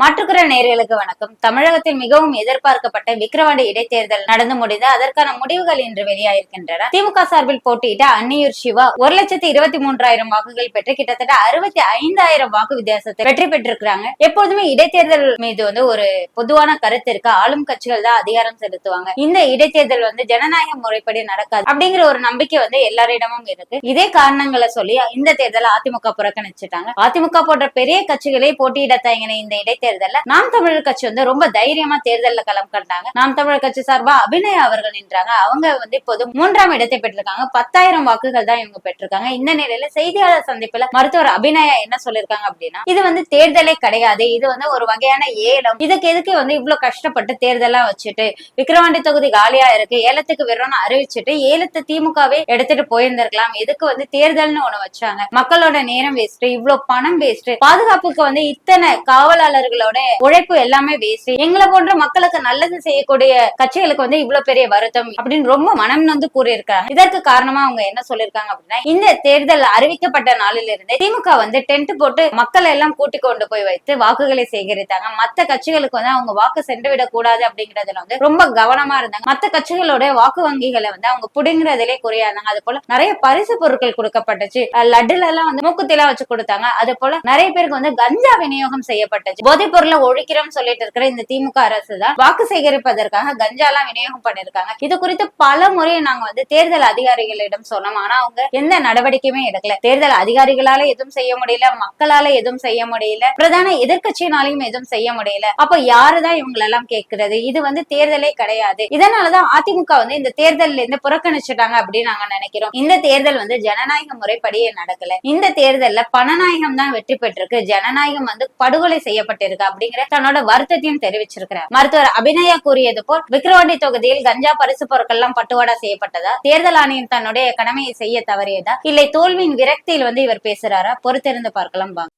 மாற்றுக்கிற நேர்களுக்கு வணக்கம். தமிழகத்தில் மிகவும் எதிர்பார்க்கப்பட்ட விக்கிரவாண்டி இடைத்தேர்தல் நடந்து முடிந்து அதற்கான முடிவுகள் இன்று வெளியாயிருக்கின்றன. திமுக சார்பில் போட்டியிட்ட அன்னியூர் சிவா ஒரு லட்சத்தி இருபத்தி மூன்றாயிரம் வாக்குகள் பெற்று கிட்டத்தட்ட அறுபத்தி ஐந்தாயிரம் வாக்கு வித்தியாசத்தை வெற்றி பெற்றிருக்கிறாங்க. எப்போதுமே இடைத்தேர்தல் மீது வந்து ஒரு பொதுவான கருத்து இருக்கு ஆளும் கட்சிகள் தான் அதிகாரம் செலுத்துவாங்க. இந்த இடைத்தேர்தல் வந்து ஜனநாயக முறைப்படி நடக்காது அப்படிங்கிற ஒரு நம்பிக்கை வந்து எல்லாரிடமும் இருக்கு. இதே காரணங்களை சொல்லி இந்த தேர்தலை அதிமுக புறக்கணிச்சுட்டாங்க. அதிமுக போன்ற பெரிய கட்சிகளே போட்டியிட தயங்கின இந்த தேர்தல்ல நாம் தமிழர் கட்சி வந்து ரொம்ப தைரியமா தேர்தல்ல களம் கண்டாங்க. நாம் தமிழர் கட்சி சார்பா அபிநயா அவர்கள் நின்றாங்க. அவங்க வந்து இப்போது மூன்றாம் இடத்தை பெற்றிருக்காங்க. பத்தாயிரம் வாக்குகள் தான் இவங்க பெற்றிருக்காங்க. இந்த நிலையில செய்தியாளர் சந்திப்புல மருத்துவர் அபிநயா என்ன சொல்லிருக்காங்க அப்படின்னா இது வந்து தேர்தலே கிடையாது. இது வந்து ஒரு வகையான ஏலம். இதுக்கு எதுக்கு வந்து இவ்வளவு கஷ்டப்பட்டு தேர்தலா வச்சுட்டு விக்கிரவாண்டி தொகுதி காலியா இருக்கு ஏலத்துக்கு விடுறோம்னு அறிவிச்சுட்டு ஏலத்தை திமுகவே எடுத்துட்டு போயிருந்திருக்கலாம். எதுக்கு வந்து தேர்தல்னு ஒண்ணு வச்சாங்க. மக்களோட நேரம் வேஸ்ட் இவ்வளவு பணம் வேஸ்ட் பாதுகாப்புக்கு வந்து இத்தனை காவலாளர்கள் எங்களோட உழைப்பு எல்லாமே வேஸ்ட் எங்களை போன்ற மக்களுக்கு நல்லது செய்யக்கூடிய கட்சிகளுக்கு வந்து இவ்வளவு பெரிய வருத்தம் அப்படின்னு ரொம்ப மனம் வந்து கூறியிருக்காங்க. இதற்கு காரணமா அவங்க என்ன சொல்லிருக்காங்க அப்படின்னா இந்த தேர்தல் அறிவிக்கப்பட்ட நாளில் இருந்து திமுக வந்து டென்ட் போட்டு மக்களை எல்லாம் கூட்டி கொண்டு போய் வைத்து வாக்குகளை சேகரித்தாங்க. மத்த கட்சிகளுக்கு வந்து அவங்க வாக்கு சென்று விட கூடாது அப்படிங்கறதுல வந்து ரொம்ப கவனமா இருந்தாங்க. மத்த கட்சிகளோட வாக்கு வங்கிகளை வந்து அவங்க புடுங்குறதுலே குறையாதாங்க அது போல நிறைய பரிசு பொருட்கள் கொடுக்கப்பட்டுச்சு. லட்டுல எல்லாம் வந்து மூக்குத்திலாம் வச்சு கொடுத்தாங்க. அது போல நிறைய பேருக்கு வந்து கஞ்சா விநியோகம் செய்யப்பட்டுச்சு. போதைப் பொருளை ஒழிக்கிறோம் சொல்லிட்டு இருக்கிற இந்த திமுக அரசு தான் வாக்கு சேகரிப்பதற்காக கஞ்சா எல்லாம் விநியோகம் பண்ணிருக்காங்க இது குறித்து பல முறை நாங்க வந்து தேர்தல் அதிகாரிகளிடம் சொன்னோம். ஆனா அவங்க எந்த நடவடிக்கையுமே எடுக்கல. தேர்தல் அதிகாரிகளால எதுவும் செய்ய முடியல மக்களால எதுவும் செய்ய முடியல பிரதான எதிர்கட்சியினாலையும் எதுவும் செய்ய முடியல. அப்ப யாருதான் இவங்களெல்லாம் கேட்கிறது? இது வந்து தேர்தலே கிடையாது. இதனாலதான் அதிமுக வந்து இந்த தேர்தல்ல இருந்து புறக்கணிச்சுட்டாங்க அப்படின்னு நாங்க நினைக்கிறோம். இந்த தேர்தல் வந்து ஜனநாயக முறைப்படியே நடக்கல. இந்த தேர்தல்ல பணநாயகம் தான் வெற்றி பெற்றிருக்கு. ஜனநாயகம் வந்து படுகொலை செய்யப்பட்டிருக்கு. அப்படிங்கிற தன்னோட வருத்தத்தையும் தெரிவிச்சிருக்கிறார். மருத்துவர் அபிநயா கூறியது போல் விக்கிரவாண்டி தொகுதியில் கஞ்சா பரிசு பொருட்கள் எல்லாம் பட்டுவாடா செய்யப்பட்டதா? தேர்தல் ஆணையம் தன்னுடைய கடமையை செய்ய தவறியதா? இல்லை தோல்வியின் விரக்தியில் வந்து இவர் பேசுறாரா? பொறுத்திருந்து பார்க்கலாம் வாங்க.